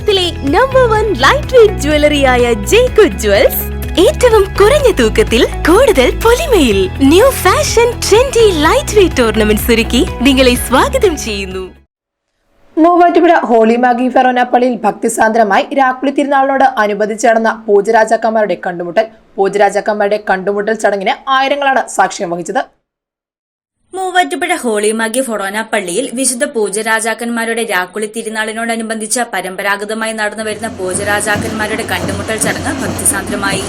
കേരളത്തിലെ number one light weight ജ്വല്ലറിയായ ജേക്കു ജ്വൽസ് ഏറ്റവും കുറഞ്ഞ തൂക്കത്തിൽ കൂടുതൽ പൊലിമയിൽ new fashion trendy light weight tournament ഒരുക്കി നിങ്ങളെ സ്വാഗതം ചെയ്യുന്നു. മൂവാറ്റുപുഴ ഹോളി മാഗി ഫെറോന പള്ളിയിൽ ഭക്തിസാന്ദ്രമായി രാക്കുളി തിരുനാളിനോട് അനുബന്ധിച്ച് നടന്ന പൂജരാജാക്കന്മാരുടെ കണ്ടുമുട്ടൽ. പൂജരാജാക്കന്മാരുടെ കണ്ടുമുട്ടൽ ചടങ്ങിന് ആയിരങ്ങളാണ് സാക്ഷ്യം വഹിച്ചത്. മൂവാറ്റുപുഴ ഹോളിമാഗി ഫൊറോന പള്ളിയിൽ വിശുദ്ധ പൂജരാജാക്കന്മാരുടെ രാക്കുളി തിരുനാളിനോടനുബന്ധിച്ച പരമ്പരാഗതമായി നടന്നുവരുന്ന പൂജരാജാക്കന്മാരുടെ കണ്ടുമുട്ടൽ ചടങ്ങ് ഭക്തിസാന്ദ്രമായി.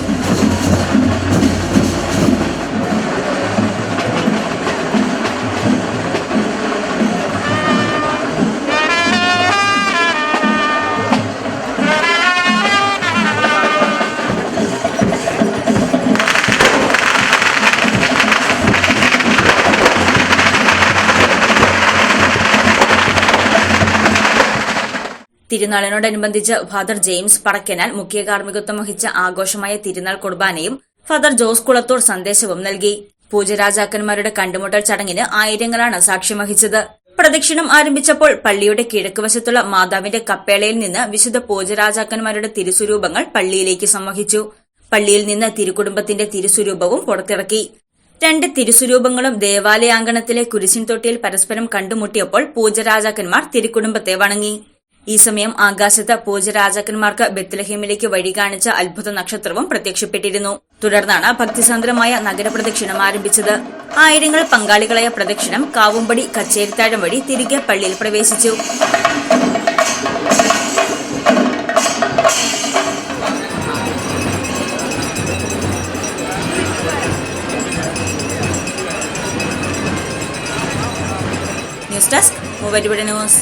തിരുനാളിനോടനുബന്ധിച്ച് ഫാദർ ജെയിംസ് പടക്കനാൽ മുഖ്യ കാർമ്മികത്വം വഹിച്ച ആഘോഷമായ തിരുനാൾ കുർബാനയും ഫാദർ ജോസ് കുളത്തൂർ സന്ദേശവും നൽകി. പൂജരാജാക്കന്മാരുടെ കണ്ടുമുട്ടൽ ചടങ്ങിന് ആയിരങ്ങളാണ് സാക്ഷ്യം വഹിച്ചത്. പ്രദക്ഷിണം ആരംഭിച്ചപ്പോൾ പള്ളിയുടെ കിഴക്കുവശത്തുള്ള മാതാവിന്റെ കപ്പേളയിൽ നിന്ന് വിശുദ്ധ പൂജരാജാക്കന്മാരുടെ തിരുസ്വരൂപങ്ങൾ പള്ളിയിലേക്ക് സംവഹിച്ചു. പള്ളിയിൽ നിന്ന് തിരുക്കുടുംബത്തിന്റെ തിരുസ്വരൂപവും പുറത്തിറക്കി. രണ്ട് തിരുസ്വരൂപങ്ങളും ദേവാലയാങ്കണത്തിലെ കുരിശിൻ തൊട്ടിയിൽ പരസ്പരം കണ്ടുമുട്ടിയപ്പോൾ പൂജരാജാക്കന്മാർ തിരുക്കുടുംബത്തെ വണങ്ങി. ഈ സമയം ആകാശത്ത് പൂജരാജാക്കന്മാർക്ക് ബത്തലഹീമിലേക്ക് വഴി കാണിച്ച അത്ഭുത നക്ഷത്രവും പ്രത്യക്ഷപ്പെട്ടിരുന്നു. തുടർന്നാണ് ഭക്തിസാന്ദ്രമായ നഗരപ്രദക്ഷിണം ആരംഭിച്ചത്. ആയിരങ്ങൾ പങ്കാളികളായ പ്രദക്ഷിണം കാവുംപടി കച്ചേരിത്താഴം വഴി തിരികെ പള്ളിയിൽ പ്രവേശിച്ചു. ന്യൂസ് ഡെസ്ക് മൂവരുവിടെ ന്യൂസ്.